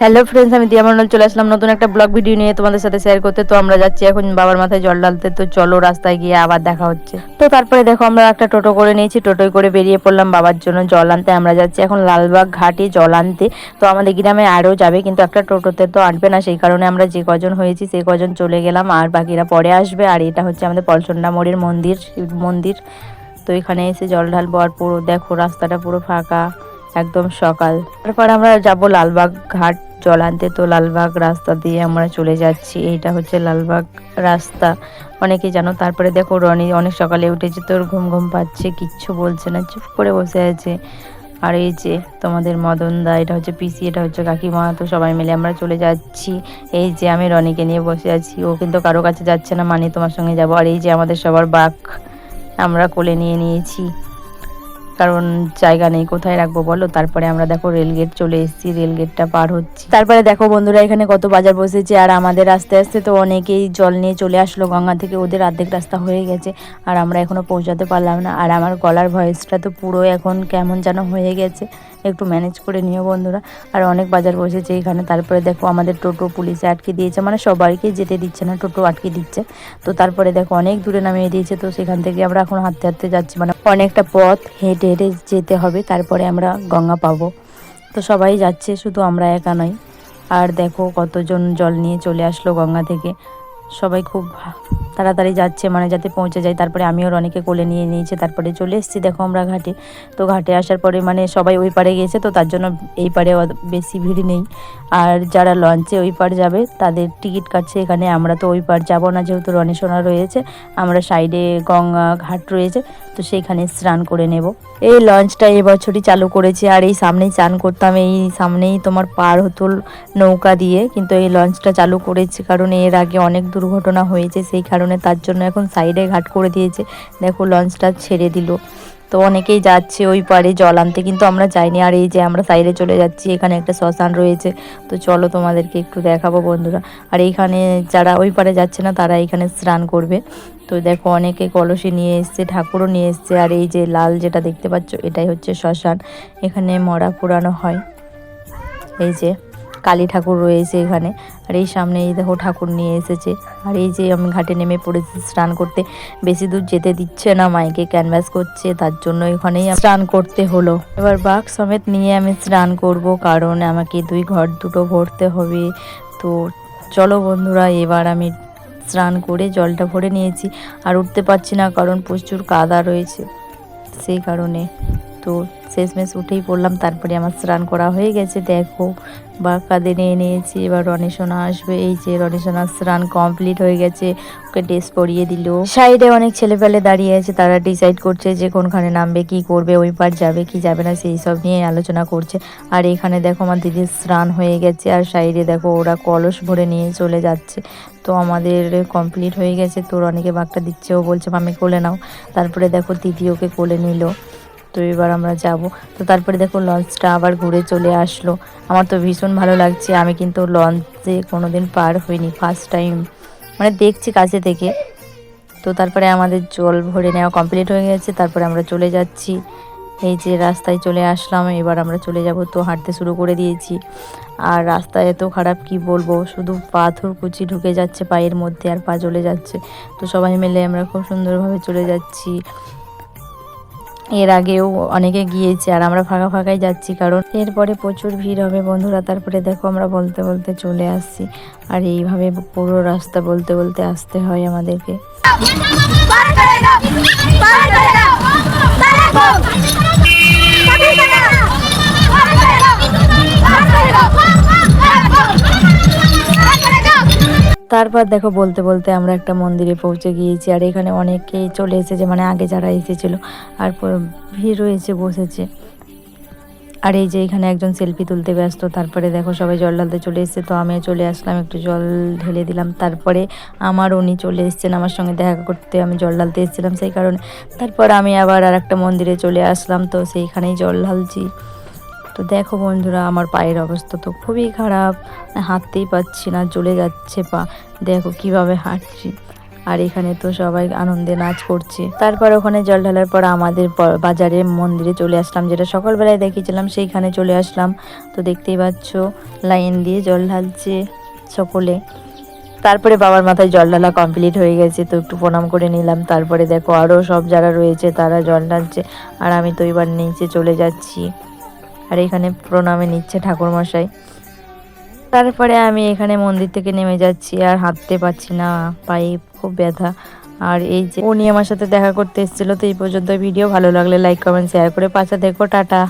Hello friends আমি দিয়া মন্ডল চলে আসলাম নতুন একটা ব্লগ ভিডিও নিয়ে তোমাদের সাথে শেয়ার করতে। তো আমরা যাচ্ছি এখন বাবার মাথায় জল ঢালতে। তো চলো রাস্তায় গিয়ে আবার দেখা হচ্ছে। তো তারপরে দেখো, আমরা একটা টোটো করে নিয়েছি। টোটোয় করে বেরিয়ে পড়লাম বাবার জন্য জল আনতে। আমরা যাচ্ছি এখন লালবাগ ঘাটে জল আনতে। তো আমাদের গ্রামে আরও যাবে, কিন্তু একটা টোটোতে তো আনবে না। সেই কারণে আমরা যে কজন হয়েছি সেই কজন চলে গেলাম। আর বাকিরা পরে আসবে। আর এটা হচ্ছে আমাদের পলসন্ডা মোড়ের মন্দির, শিব মন্দির। তো এখানে এসে জল ঢালবো। আর পুরো, দেখো, রাস্তাটা পুরো ফাঁকা। একদম সকাল। তারপর আমরা যাব লালবাগ ঘাট জল আনতে। তো লালবাগ রাস্তা দিয়ে আমরা চলে যাচ্ছি। এইটা হচ্ছে লালবাগ রাস্তা। অনেকেই জানো, তারপরে দেখো রনি অনেক সকালে উঠেছে। তোর ঘুম ঘুম পাচ্ছে, কিচ্ছু বলছে না, চুপ করে বসে আছে। আর এই যে তোমাদের মদন দা এটা হচ্ছে পিসি, এটা হচ্ছে কাকিমা। তো সবাই মিলে আমরা চলে যাচ্ছি। এই যে আমি রনিকে নিয়ে বসে আছি। ও কিন্তু কারও কাছে যাচ্ছে না মানে তোমার সঙ্গে যাব। আর এই যে আমাদের সবার বাঘ, আমরা কোলে নিয়ে নিয়েছি। কারণ জায়গা নেই, কোথায় রাখব বলো? তারপরে আমরা দেখো রেলগেট চলে এসেছি রেলগেটটা পার হচ্ছি। তারপরে দেখো বন্ধুরা, এখানে কত বাজার বসেছে, আর আমাদের আস্তে আস্তে তো অনেকেই জল নিয়ে চলে আসলো। গঙ্গা থেকে ওদের অর্ধেক রাস্তা হয়ে গেছে, আর আমরা এখনও পৌঁছাতে পারলাম না। আর আমার গলার ভয়েসটা তো পুরো এখন কেমন যেন হয়ে গেছে। একটু ম্যানেজ করে নিও বন্ধুরা। আর অনেক বাজার বসেছে এখানে, তারপরে দেখো আমাদের টোটো পুলিশে আটকে দিয়েছে মানে সবাইকে যেতে দিচ্ছে না, টোটো আটকে দিচ্ছে। তো তারপরে দেখো অনেক দূরে নামিয়ে দিয়েছে, তো সেখান থেকে আমরা এখন হাঁটতে হাঁটতে যাচ্ছি মানে অনেকটা পথ হেঁটে হেঁটে যেতে হবে, তারপরে আমরা গঙ্গা পাবো। তো সবাই যাচ্ছে, শুধু আমরা একা নই। আর দেখো কতজন জল নিয়ে চলে আসলো গঙ্গা থেকে। সবাই খুব তাড়াতাড়ি যাচ্ছে মানে যাতে পৌঁছে যায়। তারপরে আমিও অনেকে কোলে নিয়ে নিয়েছে, তারপরে চলে এসেছি। দেখো আমরা ঘাটে। তো ঘাটে আসার পরে মানে সবাই ওই পারে গিয়েছে তো তার জন্য এই পারে বেশি ভিড় নেই। আর যারা লঞ্চে ওই পার যাবে, তাদের টিকিট কাটছে এখানে। আমরা তো ওই পার যাব না, যেহেতু রনেশোনা রয়েছে। আমরা সাইডে গঙ্গা ঘাট রয়েছে, তো সেইখানে স্নান করে নেব। এই লঞ্চটা এবছরই চালু করেছে, আর এই সামনেই চান করতাম। এই সামনেই তোমার পার হতো নৌকা দিয়ে। কিন্তু এই লঞ্চটা চালু করেছে, কারণ এর আগে অনেক দুর্ঘটনা হয়েছে, সেই কারণে তার জন্য এখন সাইডে ঘাট করে দিয়েছে। দেখো লঞ্চটা ছেড়ে দিল। তো অনেকেই যাচ্ছে ওই পারে জল আনতে, কিন্তু আমরা যাইনি। আর এই যে আমরা সাইডে চলে যাচ্ছি, এখানে একটা শ্মশান রয়েছে। তো চলো তোমাদেরকে একটু দেখাবো বন্ধুরা। আর এইখানে যারা ওই পারে যাচ্ছে না, তারা এখানে স্নান করবে। তো দেখো অনেকে কলসি নিয়ে এসছে, ঠাকুরও নিয়ে এসছে। আর এই যে লাল যেটা দেখতে পাচ্ছ, এটাই হচ্ছে শ্মশান। এখানে মরা পুরানো হয়। এই যে কালী ঠাকুর রয়েছে এখানে। আর এই সামনে এই দেখো ঠাকুর নিয়ে এসেছে। আর এই যে আমি ঘাটে নেমে পড়েছি, স্নান করতে। বেশি দূর যেতে দিচ্ছে না, মাইকে ক্যানভাস করছে, তার জন্য এখানেই স্নান করতে হলো। এবার বাঘ সমেত নিয়ে আমি স্নান করব, কারণ আমাকে দুই ঘর দুটো ভরতে হবে। তো চলো বন্ধুরা, এবার আমি স্নান করে জলটা ভরে নিয়েছি। আর উঠতে পারছি না, কারণ প্রচুর কাদা রয়েছে। সেই কারণে তো শেষমেশ উঠেই পড়লাম, তারপরে আমার স্নান করা হয়ে গেছে। দেখো বা কাঁধে নিয়ে নিয়েছি এবার রনেশোনা আসবে। এই যে রনেশোনার স্নান কমপ্লিট হয়ে গেছে, ওকে ড্রেস পরিয়ে দিল। সাইডে অনেক ছেলে ছেলেপেলে দাঁড়িয়ে আছে, তারা ডিসাইড করছে যে কোনখানে নামবে, কি করবে, ওই পার যাবে, কি যাবে না, সেই সব নিয়ে আলোচনা করছে। আর এখানে দেখো আমার দিদির স্নান হয়ে গেছে, আর সাইডে দেখো ওরা কলস ভরে নিয়ে চলে যাচ্ছে। তো আমাদের কমপ্লিট হয়ে গেছে তোর অনেকে বাঘটা দিচ্ছে, ও বলছে মামি কোলে নাও। তারপরে দেখো দিদি ওকে কোলে নিল। তো এবার আমরা যাব। তো তারপরে দেখো লঞ্চটা আবার ঘুরে চলে আসলো। আমার তো ভীষণ ভালো লাগছে। আমি কিন্তু লঞ্চে কোনোদিন পার হইনি ফার্স্ট টাইম মানে দেখছি কাছে থেকে। তো তারপরে আমাদের জল ভরে নেওয়া কমপ্লিট হয়ে গেছে। তারপরে আমরা চলে যাচ্ছি। এই যে রাস্তায় চলে আসলাম। এবার আমরা চলে যাব তো হাঁটতে শুরু করে দিয়েছি। আর রাস্তা এত খারাপ কি বলব? শুধু পাথর কুচি ঢুকে যাচ্ছে পায়ের মধ্যে আর পা চলে যাচ্ছে। তো সবাই মিলে আমরা খুব সুন্দরভাবে চলে যাচ্ছি। এর আগেও অনেকে গিয়েছে আর আমরা ফাঁকা ফাঁকাই যাচ্ছি, কারণ এরপরে প্রচুর ভিড় হবে বন্ধুরা। তারপরে দেখো আমরা বলতে বলতে চলে আসছি। আর এইভাবে পুরো রাস্তা বলতে বলতে আসতে হয় আমাদেরকে। তারপর দেখো বলতে বলতে আমরা একটা মন্দিরে পৌঁছে গিয়েছি, আর এখানে অনেকেই চলে এসেছে মানে আগে যারা এসেছিল, আর ভিড় রয়েছে, বসেছে। আর এই যে এখানে একজন সেলফি তুলতে ব্যস্ত, তারপরে দেখো সবাই জল ঢালতে চলে এসেছে, তো আমিও চলে আসলাম, একটু জল ঢেলে দিলাম। তারপরে আমার উনি চলে এসেছেন আমার সঙ্গে দেখা করতে, আমি জল ঢালতে এসেছিলাম, সেই কারণে। তারপর আমি আবার আর একটা মন্দিরে চলে আসলাম, তো সেইখানেই জল ঢালছি। তো দেখো বন্ধুরা, আমার পায়ের অবস্থা তো খুবই খারাপ। হাঁটতেই পাচ্ছি না চলে যাচ্ছে পা। দেখো কীভাবে হাঁটছি। আর এখানে তো সবাই আনন্দে নাচ করছে। তারপর ওখানে জল ঢালার পর আমাদের বাজারে মন্দিরে চলে আসলাম, যেটা সকালবেলায় দেখিয়েছিলাম, সেইখানে চলে আসলাম। তো দেখতেই পাচ্ছ, লাইন দিয়ে জল ঢালছে সকলে। তারপরে বাবার মাথায় জল ঢালা কমপ্লিট হয়ে গেছে, তো একটু প্রণাম করে নিলাম। তারপরে দেখো আরও সব যারা রয়েছে, তারা জল ঢালছে। আর আমি তো এবার নিচে চলে যাচ্ছি। আর এখানে প্রণামে নিচ্ছে ঠাকুর মশাই তারপরে আমি এখানে মন্দির থেকে নেমে যাচ্ছি, আর হাঁটতে পারছি না, পায়ে খুব ব্যথা। আর এই যে উনি আমার সাথে দেখা করতে এসেছিল, তো এই পর্যন্ত ভিডিও ভালো লাগলে লাইক কমেন্ট শেয়ার করে পাশে দেখো টাটা।